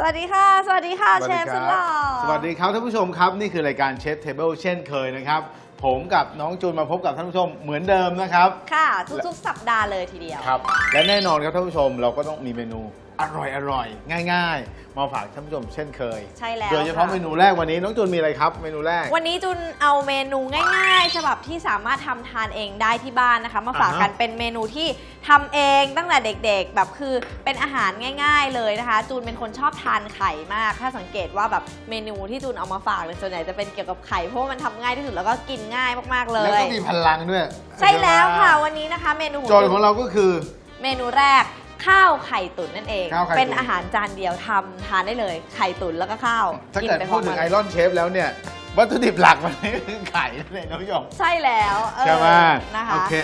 สวัสดีค่ะ สวัสดีค่ะเชฟสุดหล่อสวัสดีครับท่านผู้ชมครับนี่คือรายการเชฟเทเบิลเช่นเคยนะครับ ผมกับน้องจูนมาพบกับท่านผู้ชมเหมือนเดิมนะครับ ค่ะ ทุกๆ สัปดาห์เลยทีเดียว ครับ และแน่นอนครับท่านผู้ชมเราก็ต้องมีเมนู อร่อยอร่อยๆง่าย ๆ มาฝากท่านผู้ชมเช่นเคยใช่แล้วโดยเฉพาะค่เมนูแรกวันนี้น้องจูนมีอะไรครับ เมนูแรก วันนี้จุนเอาเมนูง่ายๆ ฉบับที่สามารถทำทานเองได้ที่บ้านนะคะ มาฝากกันอ่าฮะเป็นเมนูที่ทำเองตั้งแต่เด็กๆ แบบคือเป็นอาหารง่าย ๆ เลยนะคะ จูนเป็นคนชอบทานไข่มาก ถ้าสังเกตว่าแบบเมนูที่จูนเอามาฝากเลยส่วนใหญ่จะเป็นเกี่ยวกับไข่เพราะว่ามันทำง่ายที่สุดแล้วก็กินง่ายมากๆเลแล้วย ก็มีพลังด้วยใช่แล้วค่ะวันนี้นะคะ เมนูของโจทย์จูนของเราก็คือ เมนูแรก ข้าวไข่ตุ๋นนั่นเอง ข้าวไข่ตุ๋น เป็นอาหารจานเดียวทำทานได้เลย ไข่ตุ๋นแล้วก็ข้าวถ้าเกิดไปพพูร้อดมถึกังนไอรอนเชฟแล้วเนี่ย วัตถุดิบหลักมันนี่คือไข่นั่นเองท่านผู้ชมใช่แล้วเออใช่ไหมนะคะโอเค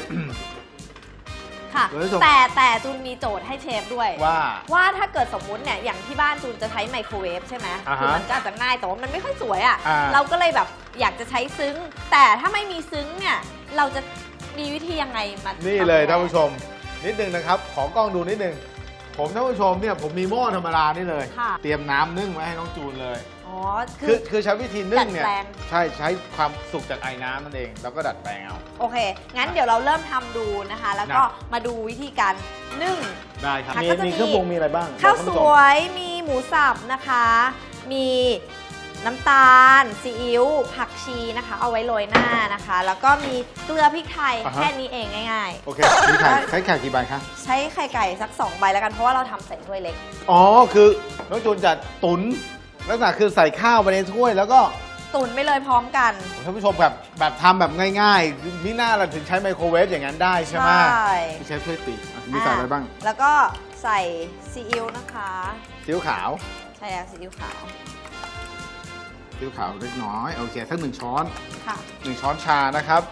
ค่ะคุณผู้ชม แต่แต่จูนมีโจทย์ให้เชฟด้วย ว่า ว่าถ้าเกิดสมมุติเนี่ยอย่างที่บ้านจูนจะใช้ไมโครเวฟใช่ไหมอ่าฮะคือมันก็อาจจะง่ายแต่ว่ามันไม่ค่อยสวยอะ่ะอ่า เราก็เลยแบบอยากจะใช้ซึ้ง แต่ถ้าไม่มีซึ้งเนี่ยเราจะมีวิธียังไงมานี่นี่เลยท่านผู้ชม นิดนึงนะครับ ขอกล้องดูนิดนึง ผมท่านผู้ชมเนี่ยผมมีหม้อธรรมดานี่เลย ค่ะ เตรียมน้ำนึ่งไว้ให้น้องจูนเลย อ๋อ คือคือใช้วิธีนึ่งเนี่ยดัดแปลง ใช่ใช้ความสุกจากไอ้น้ำนั่นเอง แล้วก็ดัดแปลงเอา โอเค งั้นเดี๋ยวเราเริ่มทำดูนะคะ แล้วก็นะ มาดูวิธีการนึ่ง ได้ครับ ค่ะมีก็จะมี มีเครื่องปรุงมีอะไรบ้างข้าวบอกสท่นผู้ชวมยมีหมูสับนะคะ มี น้ำตาลซีอิ๊วผักชีนะคะ เอาไว้โรยหน้านะคะ แล้วก็มีเกลือพริกไทยอ่าฮะ แค่นี้เองง่าย โอเคมีไข่ใช้ไข่กี่ใบคะ ๆ ใช้ไข่ไก่สัก 2 ใบแล้วกันเพราะว่าเราทำใส่ถ้วยเล็ก อ๋อ คือน้องจูนจะตุนลักษณะคือใส่ข้าวไปในถ้วย แล้วก็ตุ๋นไปเลยพร้อมกัน ท่านผู้ชมแบบแบบทำแบบง่ายๆนี่น่าเราถึงใช้ไมโครเวฟอย่างนั้นได้ใช่ไหมใช่ พี่เชฟช่วยตีอะมีใส่อะไรบ้างแล้วก็ใส่ซีอิ๊วนะคะ ซีอิ๊วขาว ใช่แล้วซีอิ๊วขาว ซีอิ๊วขาวเล็กน้อยโอเคสักหนึ่งช้อนค่ะ หนึ่งช้อนชานะครับ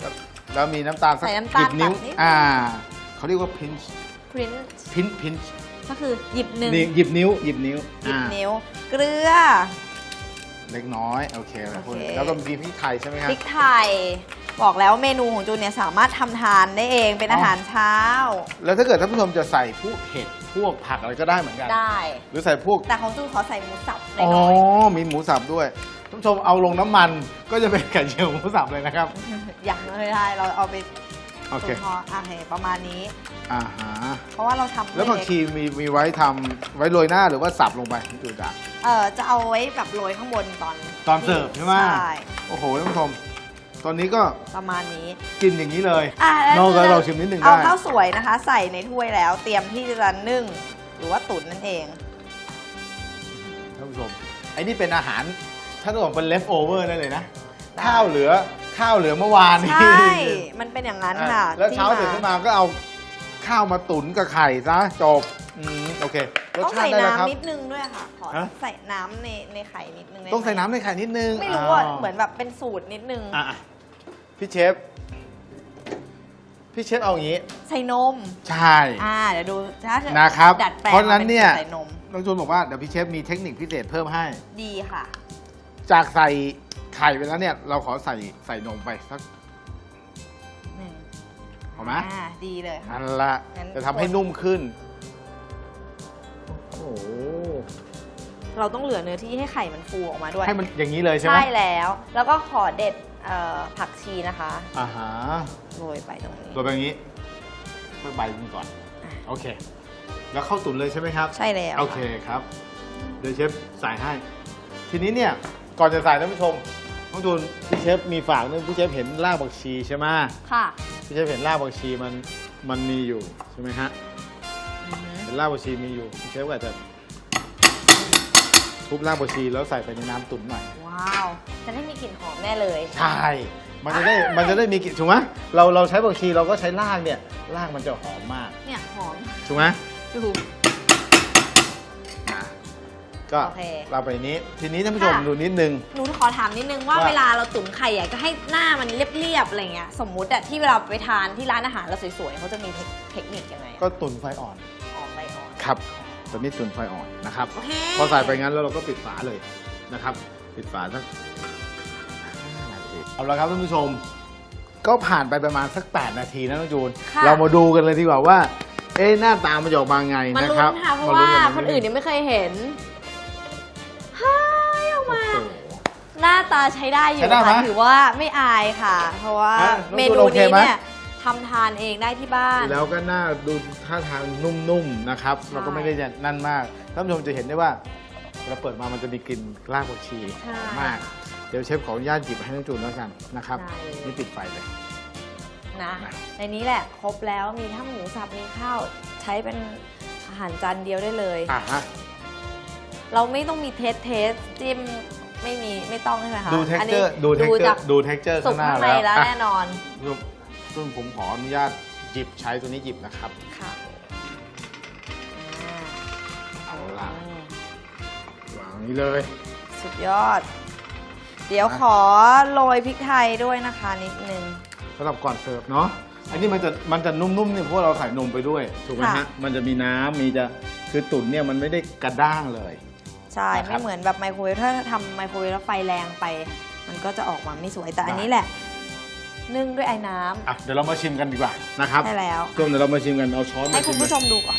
แล้วแล้วมีน้ำตาลสักใส่น้ำตาลหยิบนิ้วตัดนิด อ่าเขาเรียกว่าพินช์พรินพินพินก็คือหยิบหนึ่งหยิบนิ้วหยิบนิ้วหยิบอ่านิ้ว เกลือ เล็กน้อยโอเคแล้วโอเค แล้วก็มีพริกไทยใช่ไหมคพรับริกไทย บอกแล้วเมนูของจูนเนี่ยสามารถทำทานได้เองเป็นอ๋อออาหารเช้า แล้วถ้าเกิดท่านผู้ชมจะใส่พวกเห็ด พวกผักอะไรก็ได้เหมือนกัน ได้ หรือใส่พวก แต่ของจูนขอใส่หมูสับอ๋อน้อยมีหมูสับด้วยท่านผู้ชมเอาลงน้ำมันก็จะเป็นไก่เจียวหมูสับเลยนะครับ ๆอย่างไม่ได้เราเอาไปโอเค ตุ๋นพออะเห็นประมาณนี้ อ่าฮะ เพราะว่าเราทำแล้วผักชีมีมีไว้ทำไว้โรยหน้าหรือว่าสับลงไปที่จูจ๋า เออจะเอาไว้แบบโรยข้างบนตอนตอนเสิร์ฟใช่ไหม ใช่ โอ้โหท่านผู้ชม ตอนนี้ก็ประมาณนี้กินอย่างนี้เลยอะแล้วนอกจากจูเราชิมนิดนึงเอาได้ข้าวสวยนะคะ ใส่ในถ้วยแล้ว เตรียมที่จะนึ่ง หรือว่าตุ๋นนั่นเองท่านผู้ชมไอ้นี่เป็นอาหารถ้าต้องบอกเป็น left over ได้เลยนะได้ข้าวเหลือข้าวเหลือเมื่อวานนี้ใช่ มันเป็นอย่างนั้นอะค่ะ แล้วเช้าที่ตื่นขึ้นมาก็เอาข้าวมาตุ๋นกับไข่ซะจบอืมโอเครสต้องชาใส่ติได้แล้วครับน้ำนิดนึงด้วยค่ะ ขอฮะใส่น้ำในในไข่นิดนึงได้ไหมต้องใส่น้ำในไข่นิดนึง ไม่รู้อะาวเหมือนแบบเป็นสูตรนิดนึงอะอะ พี่เชฟ พี่เชฟเอาอย่างนี้ ใส่นม ใช่อ่า เดี๋ยวดูถ้าเกิดนะครับ ดัดแปลงเพราะฉะนั้นเนี่ยใส่นม น้องจูนบอกว่าเดี๋ยวพี่เชฟมีเทคนิคพิเศษเพิ่มให้ ดีค่ะ จากใส่ไข่ไปแล้วเนี่ย เราขอใส่ใส่นมไปสักหนึ่งเอาไหมอ่า ดีเลยค่ะ นั่นละงั้น จะทำให้นุ่มขึ้น โอ้โห เราต้องเหลือเนื้อที่ให้ไข่มันฟูออกมาด้วย ให้มันอย่างนี้เลยใช่ไหม ใช่แล้ว แล้วก็ขอเด็ด เอ่อผักชีนะคะอ่าฮะโรยไปตรงนี้ ตัวแบบนี้เพื่อใบมันก่อนโอเค แล้วเข้าตุ๋นเลยใช่ไหมครับ ใช่แล้วโอเคครับ เดี๋ยวเชฟใส่ให้ ทีนี้เนี่ย ก่อนจะใส่ท่านผู้ชมน้องจูนพี่เชฟมีฝากนึงพี่เชฟเห็นรากผักชีใช่ไหมค่ะ พี่เชฟเห็นรากผักชีมันมันมีอยู่ใช่ไหมฮะ อือฮึเห็นรากผักชีมีอยู่พี่เชฟก็อาจจะ ทุบรากผักชีแล้วใส่ไปในน้ำตุ๋นหน่อย ว้าว จะได้มีกลิ่นหอมแน่เลย ใช่ มันจะได้มันจะได้มีกลิ่นถูกไหมเราเราใช้ผักชีเราก็ใช้รากเนี่ยรากมันจะหอมมากเนี่ยหอมถูกไหมดูอะก็โอเค เราไปนี้ ทีนี้ท่านผู้ชมค่ะดูนิดนึง หนูขอถามนิดนึงว่าว่า เวลาเราตุ๋นไข่อะก็ให้หน้ามันเรียบๆอะไรเงี้ย สมมุติอะที่เวลาไปทานที่ร้านอาหารเราสวยๆเขาจะมีเทคเทคนิคยังไงอะก็ตุ๋นไฟอ่อนออกไปออกครับักนิดจนไฟอ่อนนะครับ โอเคพอใส่ไปงั้นแล้วเราก็ปิดฝาเลยนะครับ ปิดฝาสักห้นาทีเอาละครับท่านผู้ชม ก็ผ่านไปประมาณสัก 8 นาทีนะน้องจูนเรามาดูกันเลยดีกว่าว่า เอ๊หน้าตามันจะออกมาไงมันนะลุ้ครับนค่ะเพราะว่าคนอื่นเนี่ยไม่เคยเห็นเฮ้ยออกมาหน้าตาใช้ได้อยู่ค่ะถือว่าไม่อายค่ะ เพราะว่าเมนูนี้เนี่ย ทำทานเองได้ที่บ้าน แล้วก็หน้าดูท่าทางนุ่มๆนะครับใช่เราก็ไม่ได้จะนั่นมากท่านผู้ชมจะเห็นได้ว่าเราเปิดมามันจะมีกลิ่นรากผักชีใช่มาก เดี๋ยวเชฟขออนุญาตหยิบให้น้องจูนแล้วกันนะครับได้เลยนี่ปิดไฟเลย นะ นะ ในนี้แหละครบแล้วมีทั้งหมูสับมีข้าวใช้เป็นอาหารจานเดียวได้เลย อะฮะ เราไม่ต้องมีเทสเทสจิ้มไม่มีไม่ต้องใช่ไหมคะดูเท็กอันเจนี้อร์ดูเท็กเจอจากร์ดูเท็กเจอร์สุข้ากงหน้าข้างในแล้วแล้วอะแน่นอน ซึ่งผมขออนุญาตหยิบใช้ตัวนี้หยิบนะครับ ค่ะเอาละอ่าวางนี้เลย สุดยอด เดี๋ยวขอโรยพริกไทยด้วยนะคะนิดนึง สำหรับก่อนเสิร์ฟเนาะ อันนี้มันจะมันจะนุ่มๆเนี่ยเพราะว่าเราใส่นมไปด้วย ถูกไหมค่ะ ฮะ มันจะมีน้ำมีจะคือตุ๋นเนี่ยมันไม่ได้กระด้างเลย ใช่ นะครับไม่เหมือนแบบไมโครเวฟถ้าทำไมโครเวฟแล้วไฟแรงไป มันก็จะออกมาไม่สวยแต่อันได้นี้แหละ นึ่งด้วยไอ้น้ำอะเดี๋ยวเรามาชิมกันดีกว่านะครับได้แล้ว ช่วงเดี๋ยวเรามาชิมกันเอาช้อนให้มาคุชิณมผู้ชกันมดูก่อน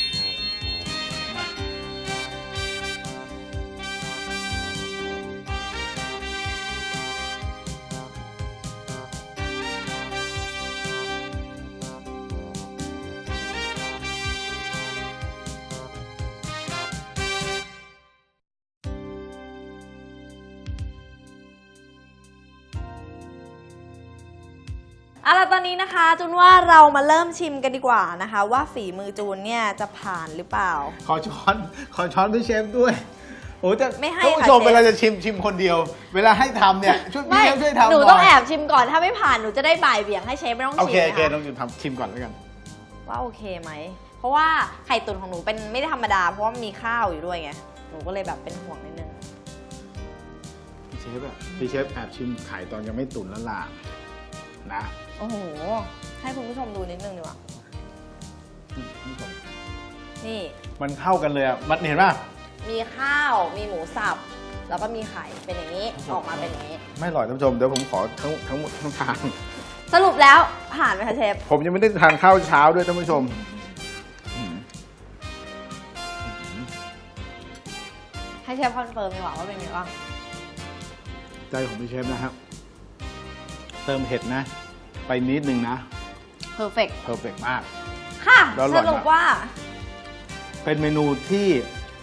เอาล่ะตอนนี้นะคะจูนว่าเรามาเริ่มชิมกันดีกว่านะคะ ว่าฝีมือจูนเนี่ยจะผ่านหรือเปล่า ขอช้อน ขอช้อนพี่เชฟด้วย โอ้จะไม่ให้ท่านผู้ค่ะชมเชฟ เวลาจะชิมชิมคนเดียว เวลาให้ทำเนี่ยช่วยพี่ไม่เชฟช่วยทำหนูหต้องน่แออยบชิมก่อนถ้าไม่ผ่านหนูจะได้บ่ายเบี่ยงให้เชฟไม่ต้องโอชิเคมโอเคนะน้คะองจูนทำชิมก่อนแล้วกัน ว่าโอเคไหมเพราะว่าไข่ตุ๋นของหนูเป็นไม่ได้ธรรมดา เพราะว่ามีข้าวอยู่ด้วยไงหนูก็เลยแบบเป็นห่วงนิดนึงพี่เชฟอะพี่เชฟแอบชิมไข่ตอนยังไม่ตุ๋นแล้วล่ะ นะ โอ้โห ให้คุณผู้ชมดูนิดนึงดีกว่าอืมคุณผู้ชมนี่ มันเข้ากันเลยอะมันเห็นป่ะ มีข้าว มีหมูสับ แล้วก็มีไข่ เป็นอย่างนี้ ออกมาเป็นอย่างนี้ ไม่อร่อยท่านผู้ชม เดี๋ยวผมขอทั้งทั้งหมดทั้งทาง สรุปแล้วผ่านไหมคะเชฟ ผมยังไม่ได้ทานข้าวเช้าด้วยท่านผู้ชมอืมให้เชฟคอนเฟิร์มดีกว่าว่าเป็นยังไงบ้าง ใจของพี่เชฟนะครับ เติมเห็ดนะ ไปนิดนึงนะ perfect เพอร์เฟกมาก ค่ะ แล้วอร่สอยมาก รุปว่า เป็นเมนูที่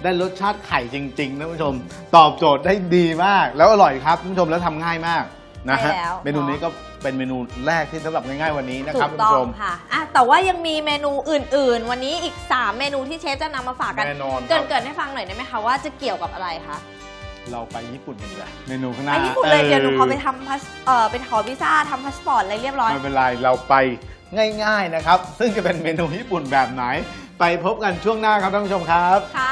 ได้รสชาติไข่จริงๆท่านผู้ชม ตอบโจทย์ได้ดีมาก แล้วอร่อยครับท่านผู้ชมแล้วทำง่ายมากนะฮะใช่แล้ว เมนูนี้ก็เป็นเมนูแรกที่สำหรับง่ายๆวันนี้นะถูครับกท่านต้อผู้ชงม ค่ะอะ แต่ว่ายังมีเมนูอื่น ๆ วันนี้อีก 3 เมนูที่เชฟจะนำมาฝากกันแน่นอนคเกริรันบเกินให้ฟังหน่อยได้ไหมคะว่าจะเกี่ยวกับอะไรคะ เราไปญี่ปุ่นกันดีกว่าเมนูข้างหไปน้าญี่ปุ่นเลยออเดี๋ยวหนูขอไปทำพาสเอ่อไปขอวีซ่าทำพาสปอร์ตอะไรเรียบร้อยไม่เป็นไรเราไปง่าย ๆนะครับ ซึ่งจะเป็นเมนูญี่ปุ่นแบบไหน ไปพบกันช่วงหน้าครับท่านผู้ชมครับค่ะ